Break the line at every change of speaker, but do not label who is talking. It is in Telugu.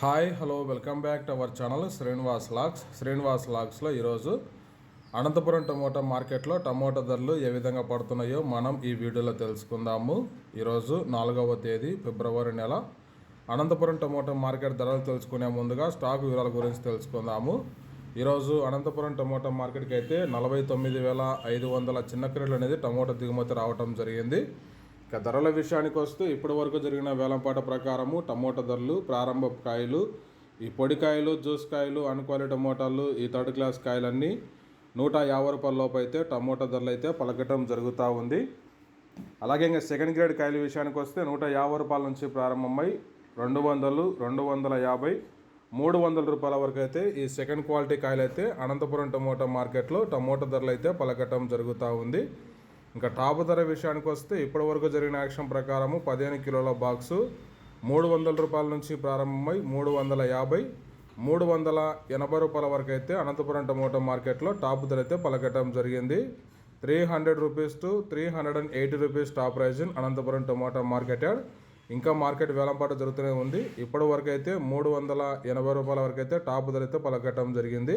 Hi hello welcome back to our channel Srinivas lakhs. Srinivas లాక్స్లో ఈరోజు అనంతపురం టమోటా మార్కెట్లో టమోటా ధరలు ఏ విధంగా పడుతున్నాయో మనం ఈ వీడియోలో తెలుసుకుందాము. ఈరోజు నాలుగవ తేదీ ఫిబ్రవరి నెల. అనంతపురం టమోటా మార్కెట్ ధరలు తెలుసుకునే ముందుగా స్టాక్ వివరాల గురించి తెలుసుకుందాము. ఈరోజు అనంతపురం టమోటా మార్కెట్కి అయితే నలభై తొమ్మిది వేల ఐదు వందల చిన్న క్రేట్లు అనేది టమోటా దిగుమతి రావడం జరిగింది. ఇక ధరల విషయానికి వస్తే ఇప్పటి వరకు జరిగిన వేలంపాట ప్రకారము టమోటా ధరలు ప్రారంభ కాయలు ఈ పొడి కాయలు జ్యూస్ కాయలు అన్క్వాలిటీ టమోటాలు ఈ థర్డ్ క్లాస్ కాయలన్నీ నూట యాభై రూపాయల లోపు అయితే టమోటా ధరలు అయితే పలకటం జరుగుతూ ఉంది. అలాగే ఇంకా సెకండ్ గ్రేడ్ కాయల విషయానికి వస్తే నూట యాభై రూపాయల నుంచి ప్రారంభమై రెండు వందలు రెండు వందల యాభై మూడు వందల రూపాయల వరకు అయితే ఈ సెకండ్ క్వాలిటీ కాయలు అయితే అనంతపురం టమోటా మార్కెట్లో టమోటా ధరలు అయితే పలకటం జరుగుతూ ఉంది. ఇంకా టాప్ ధర విషయానికి వస్తే ఇప్పటి వరకు జరిగిన యాక్షన్ ప్రకారము పదిహేను కిలోల బాక్సు మూడు వందల రూపాయల నుంచి ప్రారంభమై మూడు వందల యాభై మూడు వందల ఎనభై రూపాయల వరకు అయితే అనంతపురం టమోటా మార్కెట్లో టాప్ ధర అయితే పలకటం జరిగింది. Three hundred rupees to three hundred and eighty rupees top price in Anantapuram tomato market yard. ఇంకా మార్కెట్ వేలంపాట జరుగుతూనే ఉంది. ఇప్పటి వరకు అయితే మూడు వందల ఎనభై రూపాయల వరకు అయితే టాప్ ధర అయితే పలకటం జరిగింది.